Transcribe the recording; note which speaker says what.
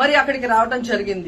Speaker 1: మరి అక్కడికి రావడం జరిగింది.